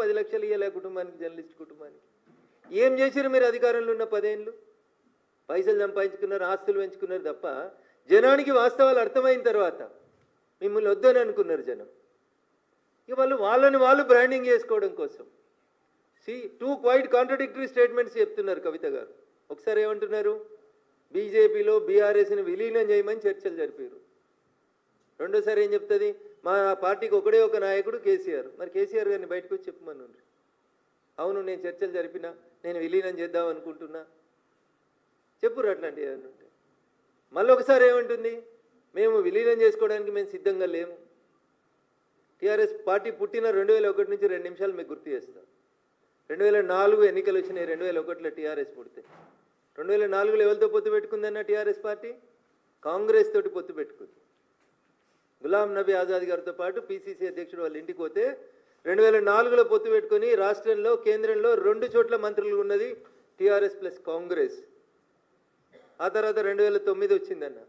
పది లక్షలు ఇవ్వలే కుటుంబానికి జర్నలిస్ట్ కుటుంబానికి. ఏం చేశారు మీరు అధికారంలో ఉన్న పదేళ్ళు పైసలు సంపాదించుకున్నారు ఆస్తులు పెంచుకున్నారు తప్ప జనానికి వాస్తవాలు అర్థమైన తర్వాత మిమ్మల్ని వద్దని అనుకున్నారు జనం. ఇక వాళ్ళు వాళ్ళని వాళ్ళు బ్రాండింగ్ చేసుకోవడం కోసం. See two quite contradictory statements చెప్తున్నారు కవిత గారు. ఒకసారి ఏమంటున్నారు? బీజేపీలో బీఆర్ఎస్ని విలీనం చేయమని చర్చలు జరిపారు. రెండోసారి ఏం చెప్తుంది? మా పార్టీకి ఒకడే ఒక నాయకుడు కేసీఆర్. మరి కేసీఆర్ గారిని బయటకు వచ్చి చెప్పమని అవును నేను చర్చలు జరిపినా నేను విలీనం చేద్దాం అనుకుంటున్నా. చెప్పురు అట్లాంటివి ఏమన్నా ఉంటే. మళ్ళీ ఒకసారి ఏమంటుంది? మేము విలీనం చేసుకోవడానికి మేము సిద్ధంగా లేము. టీఆర్ఎస్ పార్టీ పుట్టిన రెండు వేల ఒకటి నుంచి రెండు నిమిషాలు మీకు గుర్తు చేస్తాం. రెండు వేల నాలుగు ఎన్నికలు వచ్చినాయి రెండు వేల ఒకటిలో టీఆర్ఎస్ పుడితే. రెండు వేల నాలుగులో ఎవరితో పొత్తు పెట్టుకుందన్న టీఆర్ఎస్ పార్టీ? కాంగ్రెస్ తోటి పొత్తు పెట్టుకుంది. గులాం నబీ ఆజాద్ గారితో పాటు పిసిసి అధ్యక్షుడు వాళ్ళ ఇంటికి పోతే రెండు వేల నాలుగులో పొత్తు పెట్టుకొని రాష్ట్రంలో కేంద్రంలో రెండు చోట్ల మంత్రులు ఉన్నది టీఆర్ఎస్ ప్లస్ కాంగ్రెస్. ఆ తర్వాత రెండు వేల తొమ్మిది వచ్చిందన్న.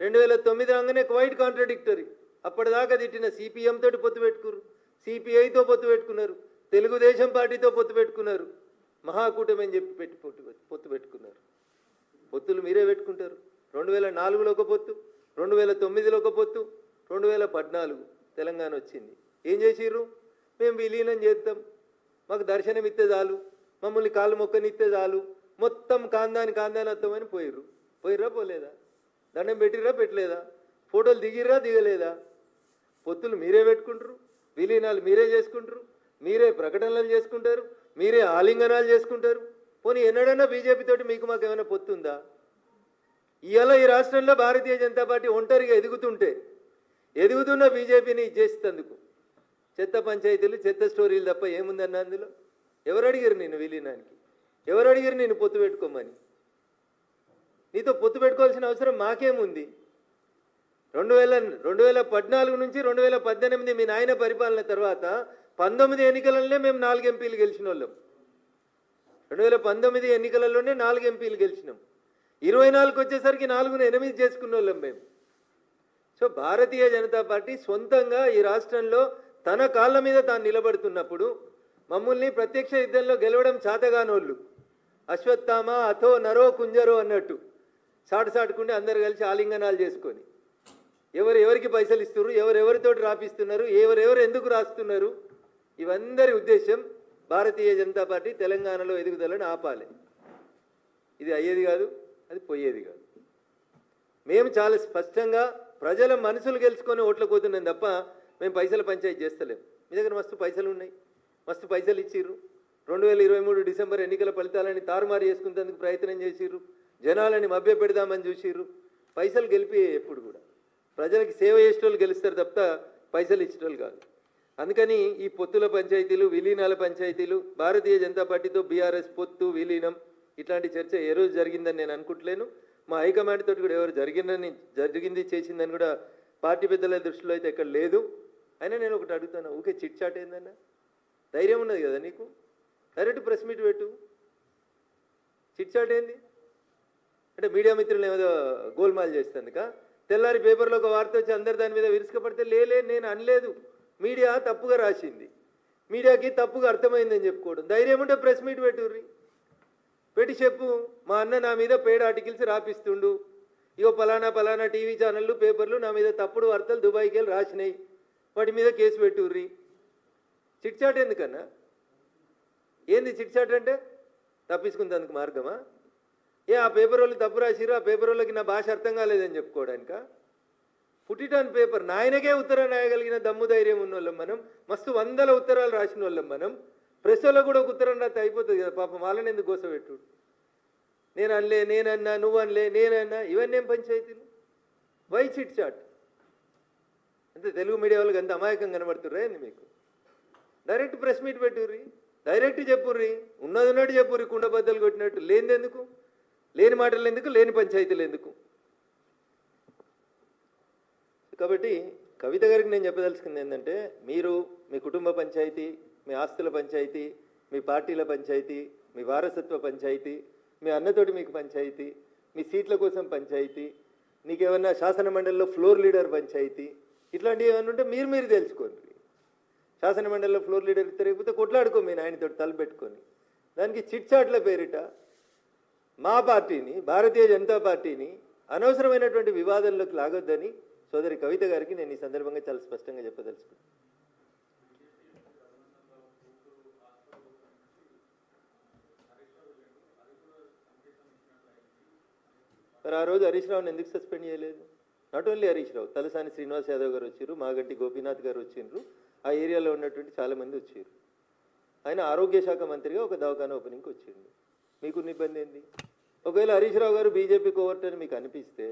రెండు వేల తొమ్మిది రాగానే క్వైట్ కాంట్రడిక్టరీ. అప్పటిదాకా తిట్టిన సిపిఎం తోటి పొత్తు పెట్టుకున్నారు సిపిఐతో పొత్తు పెట్టుకున్నారు. తెలుగుదేశం పార్టీతో పొత్తు పెట్టుకున్నారు. మహాకూటమి అని చెప్పి పెట్టి పొత్తు పొత్తు పెట్టుకున్నారు. పొత్తులు మీరే పెట్టుకుంటారు. రెండు వేల నాలుగులో ఒక పొత్తు రెండు వేల తొమ్మిదిలో ఒక పొత్తు రెండు వేల పద్నాలుగు తెలంగాణ వచ్చింది. ఏం చేసిర్రు? మేము విలీనం చేస్తాం మాకు దర్శనం ఇస్తే చాలు. మమ్మల్ని కాళ్ళు మొక్కనిస్తే చాలు. మొత్తం కాందాని కాందాని వస్తామని పోయిర్రు. పోయిర్రా పోలేదా? దండం పెట్టిర్రా పెట్టలేదా? ఫోటోలు దిగిర్రా దిగలేదా? పొత్తులు మీరే పెట్టుకుంటారు. విలీనాలు మీరే చేసుకుంటారు. మీరే ప్రకటనలు చేసుకుంటారు. మీరే ఆలింగనాలు చేసుకుంటారు. పోనీ ఎన్నడన్నా బీజేపీతో మీకు మాకు ఏమైనా పొత్తుందా? ఇవాళ ఈ రాష్ట్రంలో భారతీయ జనతా పార్టీ ఒంటరిగా ఎదుగుతుంటే ఎదుగుతున్న బీజేపీని చేసేందుకు చెత్త పంచాయతీలు చెత్త స్టోరీలు తప్ప ఏముందన్న అందులో? ఎవరు అడిగారు నేను విలీనానికి? ఎవరు అడిగారు నేను పొత్తు పెట్టుకోమని? నీతో పొత్తు పెట్టుకోవాల్సిన అవసరం మాకేముంది? రెండు వేల రెండు వేల పద్నాలుగు నుంచి రెండు వేల పద్దెనిమిది మీ నాయన పరిపాలన తర్వాత పంతొమ్మిది ఎన్నికలలోనే మేము నాలుగు ఎంపీలు గెలిచిన వాళ్ళం రెండు వేల పంతొమ్మిది ఎన్నికలలోనే నాలుగు ఎంపీలు గెలిచినాం. ఇరవై నాలుగు వచ్చేసరికి నాలుగును ఎనిమిది చేసుకున్న వాళ్ళం మేము. సో భారతీయ జనతా పార్టీ సొంతంగా ఈ రాష్ట్రంలో తన కాళ్ళ మీద తాను నిలబడుతున్నప్పుడు మమ్మల్ని ప్రత్యక్ష యుద్ధంలో గెలవడం చాతగానోళ్ళు. అశ్వత్థామ అథో నరో కుంజరో అన్నట్టు సాటసాటుకుంటే అందరు కలిసి ఆలింగనాలు చేసుకొని. ఎవరు ఎవరికి పైసలు ఇస్తున్నారు ఎవరెవరితోటి రాపిస్తున్నారు ఎవరెవరు ఎందుకు రాస్తున్నారు? ఇవందరి ఉద్దేశం భారతీయ జనతా పార్టీ తెలంగాణలో ఎదుగుదలను ఆపాలి. ఇది అయ్యేది కాదు అది పోయేది కాదు. మేము చాలా స్పష్టంగా ప్రజల మనసులు గెలుచుకొని ఓట్లు పోతున్నాం తప్ప మేము పైసలు పంచాయతీ చేస్తలేం. మీ దగ్గర మస్తు పైసలు ఉన్నాయి. మస్తు పైసలు ఇచ్చిర్రు. రెండు వేల ఇరవై మూడు డిసెంబర్ ఎన్నికల ఫలితాలని తారుమారు చేసుకునేందుకు ప్రయత్నం చేసిర్రు. జనాలని మభ్య పెడదామని చూసిర్రు. పైసలు గెలిపి ఎప్పుడు కూడా. ప్రజలకి సేవ చేసేటోళ్ళు గెలుస్తారు తప్ప పైసలు ఇచ్చేటోళ్ళు కాదు. అందుకని ఈ పొత్తుల పంచాయతీలు విలీనాల పంచాయతీలు భారతీయ జనతా పార్టీతో బీఆర్ఎస్ పొత్తు విలీనం ఇట్లాంటి చర్చ ఏ రోజు జరిగిందని నేను అనుకుంటలేను. మా హైకమాండ్ తోటి కూడా ఎవరు జరిగిందని జరిగింది చేసిందని కూడా పార్టీ పెద్దల దృష్టిలో అయితే ఎక్కడ లేదు. అయినా నేను ఒకటి అడుగుతాను ఊకే చిట్ చాట్ ఏందన్నా? ధైర్యం ఉన్నది కదా నీకు? డైరెక్ట్ ప్రెస్ మీట్ పెట్టు. చిట్ చాట్ ఏంది? అంటే మీడియా మిత్రులు ఏదో గోల్మాల్ చేస్తుందిక? తెల్లారి పేపర్లో ఒక వార్త వచ్చి అందరు దాని మీద విరుసుకపడితే లేలే నేను అనలేదు. మీడియా తప్పుగా రాసింది. మీడియాకి తప్పుగా అర్థమైందని చెప్పుకోవడం. ధైర్యం ఉంటే ప్రెస్ మీట్ పెట్టుర్రి పెట్టి చెప్పు మా అన్న నా మీద పేడ్ ఆర్టికల్స్ రాపిస్తుండు. ఇగో పలానా పలానా టీవీ ఛానళ్ళు పేపర్లు నా మీద తప్పుడు వార్తలు దుబాయ్కి వెళ్ళి రాసినాయి. వాటి మీద కేసు పెట్టుర్రి. చిట్చాట్ ఎందుకన్నా? ఏంది చిట్చాట్ అంటే? తప్పించుకుందందుకు మార్గమా? ఏ ఆ పేపర్ వాళ్ళు తప్పు రాసిరు ఆ పేపర్ వాళ్ళకి నా భాష అర్థం కాలేదని చెప్పుకోవడానిక? పుట్టిటాన్ పేపర్ నాయనకే ఉత్తరాలు రాయగలిగిన దమ్ము ధైర్యం ఉన్న వాళ్ళం మనం మస్తు వందల ఉత్తరాలు రాసిన వాళ్ళం మనం. ప్రెస్ కూడా ఒక ఉత్తరం రాస్తే అయిపోతుంది కదా పాపం వాళ్ళని ఎందుకు కోసపెట్టు నేను అనలే నేనన్నా నువ్వు అనలే నేనన్నా ఇవన్నీ ఏం పంచాయతీలు? వై చిట్ చాట్ అంటే తెలుగు మీడియా వాళ్ళకి అంత అమాయకం కనబడుతుర్రా ఏంది మీకు? డైరెక్ట్ ప్రెస్ మీట్ పెట్టుర్రి డైరెక్ట్ చెప్పుర్రి ఉన్నది ఉన్నట్టు చెప్పుర్రి కుండబద్దలు కొట్టినట్టు. లేనిది ఎందుకు? లేని మాటలు ఎందుకు? లేని పంచాయతీలు ఎందుకు? కాబట్టి కవిత గారికి నేను చెప్పదలుచుకుంది ఏంటంటే మీరు మీ కుటుంబ పంచాయతీ మీ ఆస్తుల పంచాయతీ మీ పార్టీల పంచాయతీ మీ వారసత్వ పంచాయతీ మీ అన్నతోటి మీకు పంచాయతీ మీ సీట్ల కోసం పంచాయతీ నీకేమన్నా శాసన మండలిలో ఫ్లోర్ లీడర్ పంచాయతీ ఇట్లాంటివి ఏమైనా ఉంటే మీరు మీరు తెలుసుకోండి. శాసన మండలిలో ఫ్లోర్ లీడర్ తిరగకపోతే కొట్లాడుకో మీ నాయనతో తలపెట్టుకొని దానికి చిట్చాట్ల పేరిట మా పార్టీని భారతీయ జనతా పార్టీని అనవసరమైనటువంటి వివాదంలోకి లాగొద్దని సోదరి కవిత గారికి నేను ఈ సందర్భంగా చాలా స్పష్టంగా చెప్పదలుచుకున్నాను. మరి ఆ రోజు హరీష్ రావుని ఎందుకు సస్పెండ్ చేయలేదు? నాట్ ఓన్లీ హరీష్ రావు తలసాని శ్రీనివాస్ యాదవ్ గారు వచ్చారు మాగంటి గోపీనాథ్ గారు వచ్చిండ్రు ఆ ఏరియాలో ఉన్నటువంటి చాలామంది వచ్చారు ఆయన ఆరోగ్య శాఖ మంత్రిగా ఒక దవాఖాన ఓపెనింగ్కి వచ్చిండు. మీకున్న ఇబ్బంది ఏంది? ఒకవేళ హరీష్ రావు గారు బీజేపీ కోవర్ట్ అని మీకు అనిపిస్తే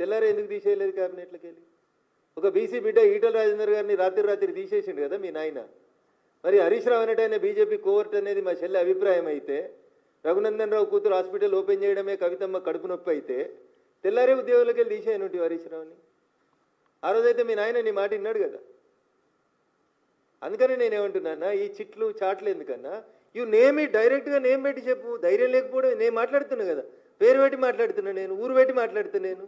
తెల్లారి ఎందుకు తీసేయలేదు క్యాబినెట్లోకి వెళ్ళి? ఒక బీసీ బిడ్డ ఈటల రాజేందర్ గారిని రాత్రి రాత్రి తీసేసిండు కదా మీ నాయన. మరి హరీష్ రావు అనేటైన బీజేపీ కోవర్ట్ అనేది మా చెల్లి అభిప్రాయం అయితే రఘునందన్ రావు కూతురు హాస్పిటల్ ఓపెన్ చేయడమే కవితమ్మ కడుపు నొప్పి అయితే తెల్లారే ఉద్యోగులకి వెళ్ళి తీసేయనుంటి హరీష్ రావుని ఆ రోజైతే మీ నాయన నీ మాట విన్నాడు కదా. అందుకని నేనేమంటున్నానా ఈ చిట్లు చాట్లు ఎందుకన్నా? ఇవి నేమ్ డైరెక్ట్గా నేమ్ పెట్టి చెప్పు ధైర్యం లేకపోవడం నేను మాట్లాడుతున్నా కదా. పేరు పెట్టి మాట్లాడుతున్నా నేను ఊరు పెట్టి మాట్లాడుతున్నా నేను.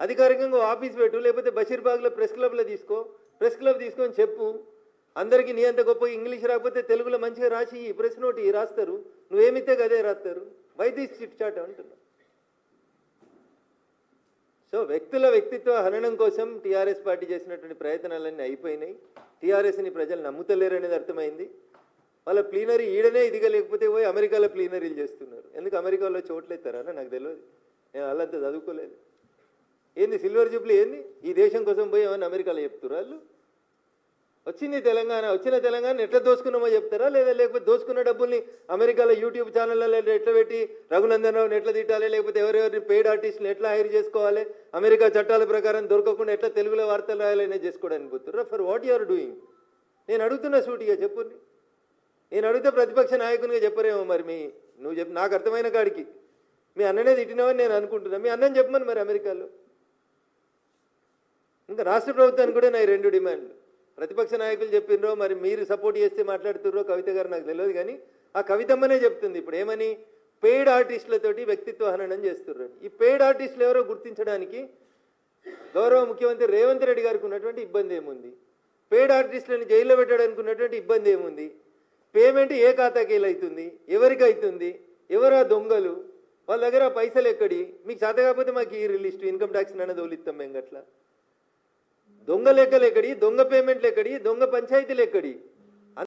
అధికారికంగా ఆఫీస్ పెట్టు లేకపోతే బషీర్బాగ్లో ప్రెస్ క్లబ్లో తీసుకో ప్రెస్ క్లబ్ తీసుకొని చెప్పు. అందరికీ నీ అంత గొప్ప ఇంగ్లీష్ రాకపోతే తెలుగులో మంచిగా రాసి ఈ ప్రెస్ నోట్ ఈ రాస్తారు. నువ్వేమితే గదే రాస్తారు. వై చిట్ చాట్ అంటున్నా. సో వ్యక్తుల వ్యక్తిత్వ హననం కోసం టీఆర్ఎస్ పార్టీ చేసినటువంటి ప్రయత్నాలన్నీ అయిపోయినాయి. టీఆర్ఎస్ని ప్రజలు నమ్ముతలేరనేది అర్థమైంది. వాళ్ళ ప్లీనరీ ఈడనే ఇదిగా లేకపోతే పోయి అమెరికాలో ప్లీనరీలు చేస్తున్నారు. ఎందుకు అమెరికాలో చోట్లు నాకు తెలియదు. నేను వాళ్ళంతా చదువుకోలేదు. ఏంది సిల్వర్ జూబ్లీ ఏంది? ఈ దేశం కోసం పోయి ఏమైనా అమెరికాలో చెప్తున్నారు వాళ్ళు? వచ్చింది తెలంగాణ వచ్చిన తెలంగాణ ఎట్లా దోసుకున్నామో చెప్తారా? లేదా లేకపోతే దోసుకున్న డబ్బుల్ని అమెరికాలో యూట్యూబ్ ఛానళ్ళలో ఎట్లా పెట్టి రఘునందన్ రావుని ఎట్లా తిట్టాలి? లేకపోతే ఎవరెవరిని పెయిడ్ ఆర్టిస్ట్ని ఎట్లా హైర్ చేసుకోవాలి? అమెరికా చట్టాల ప్రకారం దొరకకుండా ఎట్లా తెలుగులో వార్తలు రాయాలనే చేసుకోవడానికి పోతుర్రా for what you are doing నేను అడుగుతున్నా సూటిగా చెప్పుని నేను అడిగితే ప్రతిపక్ష నాయకునిగా చెప్పరేమో మరి మీ నువ్వు చెప్పు నాకు అర్థమైన కాడికి. మీ అన్ననే తిట్టినావని నేను అనుకుంటున్నా. మీ అన్నని చెప్పమని మరి అమెరికాలో. ఇంకా రాష్ట్ర ప్రభుత్వానికి కూడా నా ఈ రెండు డిమాండ్లు. ప్రతిపక్ష నాయకులు చెప్పినరో మరి మీరు సపోర్ట్ చేస్తే మాట్లాడుతుర్రో కవిత గారు నాకు తెలియదు కానీ ఆ కవితమ్మనే చెప్తుంది ఇప్పుడు. ఏమని? పెయిడ్ ఆర్టిస్టులతోటి వ్యక్తిత్వ హననం చేస్తుర్రు. ఈ పెయిడ్ ఆర్టిస్టులు ఎవరో గుర్తించడానికి గౌరవ ముఖ్యమంత్రి రేవంత్ రెడ్డి గారికి ఉన్నటువంటి ఇబ్బంది ఏముంది? పెయిడ్ ఆర్టిస్టులను జైల్లో పెట్టడానికి ఉన్నటువంటి ఇబ్బంది ఏముంది? పేమెంట్ ఏ ఖాతాకి అవుతుంది ఎవరికి అవుతుంది ఎవరు ఆ దొంగలు? వాళ్ళ దగ్గర పైసలు ఎక్కడి? మీకు చేత కాకపోతే మాకు ఈ రిలిస్ట్ ఇన్కమ్ ట్యాక్స్ అనేది తోలిస్తాం మేము గట్లా. దొంగ లెక్కలు ఎక్కడి? దొంగ పేమెంట్లు ఎక్కడి? దొంగ పంచాయతీలు ఎక్కడి?